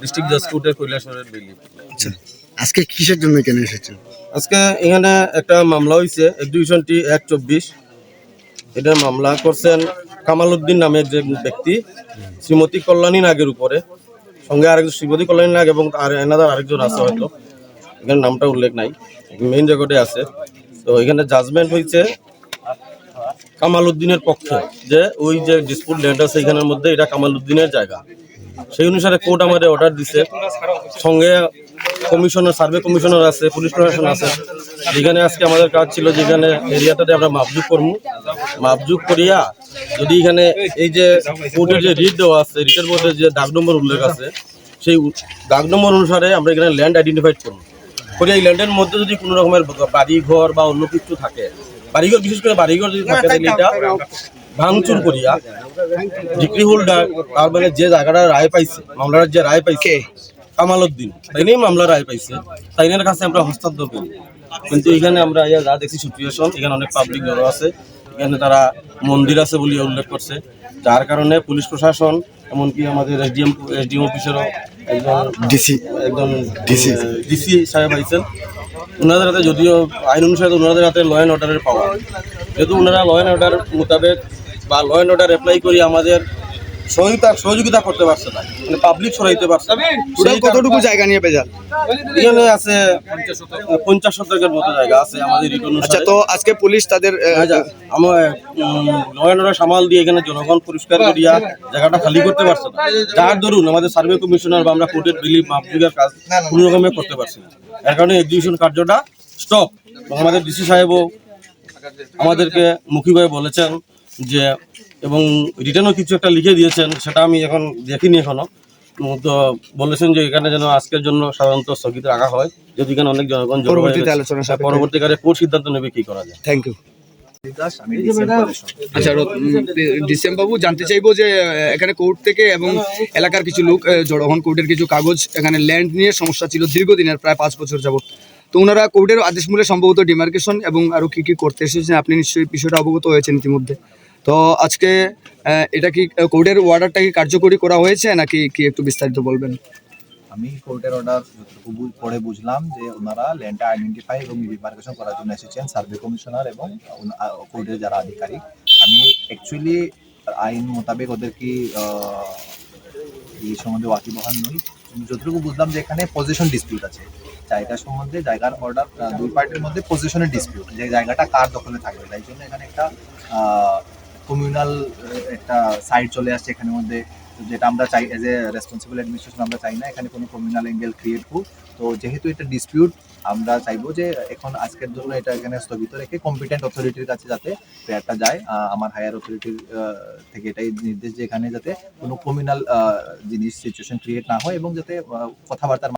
District জাজ কৈলাসরের আচ্ছা আজকে কিসের জন্য কেন এসেছেন? আজকে এখানে একটা মামলা হয়েছে এক্সিবিশনটি এক চব্বিশ। এটা মামলা করছেন কামাল উদ্দিন নামে একজন ব্যক্তি শ্রীমতী কল্যাণী নাগের উপরে। সঙ্গে আরেকজন শ্রীমতী কল্যাণী নাগ এবং আর এনাদার আরেকজন আছে হয়তো। এখানে নামটা উল্লেখ নাই মেইন রেকর্ডে আছে। তো এখানে জাজমেন্ট হয়েছে কামাল উদ্দিনের পক্ষে যে ওই যে ডিসপুট ল্যান্ড আছে এখানের মধ্যে এটা কামাল উদ্দিনের জায়গা। সেই অনুসারে কোর্ট আমাদের অর্ডার দিছে। সঙ্গে কমিশনার, সার্ভে কমিশনার আছে, পুলিশ প্রশাসন আছে। যেখানে আজকে আমাদের কাজ ছিল যেখানে এরিয়াটাতে আমরা মাপজুক করব। মাপজুক করিয়া যদি এখানে এই যে কোর্টের যে রিট দেওয়া আছে, রিটের মধ্যে যে দাগ নম্বর উল্লেখ আছে, সেই দাগ নম্বর অনুসারে আমরা এখানে ল্যান্ড আইডেন্টিফাইড করব। করে এই ল্যান্ডের মধ্যে যদি কোনো রকমের বাড়ি ঘর বা অন্য কিছু থাকে, বাড়িঘর, বিশেষ করে বাড়িঘর যদি থাকে, তাহলে এটা ভাঙচুর করিয়া ডিগ্রি হোল্ডার তার মানে যে জায়গাটা রায় পাইছে মামলার যে রায় পাইছে কামাল উদ্দিন তাই নিয়ে মামলা রায় পাইছে। তাইনের কাছে আমরা হস্তান্তর করি। কিন্তু এখানে আমরা ইয়া যা দেখছি সিচুয়েশন এখানে অনেক পাবলিক জড়ো আছে। এখানে তারা মন্দির আছে বলে উল্লেখ করছে। যার কারণে পুলিশ প্রশাসন এমনকি আমাদের এসডিএম এসডিএম অফিসেরও একজন ডিসি একজন ডিসি ডিসি সাহেব আইছেন। ওনাদের হাতে যদিও আইন অনুসারে ওনাদের হাতে ল অ্যান্ড অর্ডারের পাওয়া যেহেতু ওনারা ল অ্যান্ড অর্ডার মোতাবেক বা ল অ্যান্ড অর্ডার অ্যাপ্লাই করি আমাদের সহযোগিতা সহযোগিতা করতে পারছে না। মানে পাবলিক সরাইতে পারছে না। টোটাল কতটুকু জায়গা নিয়ে পেজাল এখানে আছে পঞ্চাশ শতকের মতো জায়গা আছে আমাদের আচ্ছা তো আজকে পুলিশ তাদের আমার অর্ডার সামাল দিয়ে এখানে জনগণ পরিষ্কার করিয়া জায়গাটা খালি করতে পারছে না। যার দরুন আমাদের সার্ভে কমিশনার বা আমরা কোর্টের রিলিফ মাপযোগের কাজ কোনো রকমে করতে পারছি না। এর কারণে এক্সিবিশন কার্যটা স্টপ আমাদের ডিসি সাহেবও আমাদেরকে মুখিভাবে বলেছেন যে এবং রিটার্নও কিছু একটা লিখে দিয়েছেন সেটা আমি এখন দেখিনি এখনও তো বলেছেন যে এখানে যেন আজকের জন্য সাধারণত স্থগিত রাখা হয় যদি এখানে অনেক জনগণ পরবর্তীকালে কোর্ট সিদ্ধান্ত নেবে কি করা যায়? থ্যাংক ইউ আচ্ছা ডিসেম বাবু জানতে চাইব যে এখানে কোর্ট থেকে এবং এলাকার কিছু লোক আহ, জড়ো হন কোর্টের কিছু কাগজ এখানে ল্যান্ড নিয়ে সমস্যা ছিল দীর্ঘদিনের প্রায় পাঁচ বছর যাবত তো ওনারা কোর্টের আদেশ মূলে সম্ভবত ডিমার্কেশন এবং আরও কী কী করতে এসেছেন আপনি নিশ্চয়ই বিষয়টা অবগত হয়েছেন ইতিমধ্যে। তো আজকে এটা কি কোর্টের অর্ডারটা কি কার্যকরী করা হয়েছে নাকি কি একটু বিস্তারিত বলবেন? আমি কোর্টের অর্ডার যতটুকু পড়ে বুঝলাম যে ওনারা ল্যান্ডটা আইডেন্টিফাই এবং ডিমার্কেশন করার জন্য এসেছেন সার্ভে কমিশনার এবং কোর্টের যারা আধিকারিক। আমি অ্যাকচুয়ালি আইন মোতাবেক ওদের কি এই সম্বন্ধে ওয়াকিবহাল নই। যতটুকু বুঝলাম যে এখানে পজিশন ডিসপিউট আছে। জায়গা সম্বন্ধে, জায়গার অর্ডার দুই পার্টির মধ্যে পজিশনের ডিসপিউট যে জায়গাটা কার দখলে থাকবে। তাই জন্য এখানে একটা কমিউনাল একটা সাইড চলে আসছে এখানের মধ্যে, যেটা আমরা চাই এজ এ রেসপন্সিবল অ্যাডমিনিস্ট্রেশন আমরা চাই না এখানে কোনো কমিউনাল অ্যাঙ্গেল ক্রিয়েট হোক। তো যেহেতু এটা ডিসপিউট আমরা চাইব যে এখন আজকের জন্য এটা এখানে স্থগিত রেখে কম্পিটেন্ট অথরিটির কাছে যাতে প্রেয়ারটা যায় আমার হায়ার অথরিটির থেকে এটাই নির্দেশ যে এখানে যাতে কোনো কমিউনাল জিনিস সিচুয়েশন ক্রিয়েট না হয় এবং যাতে কথাবার্তার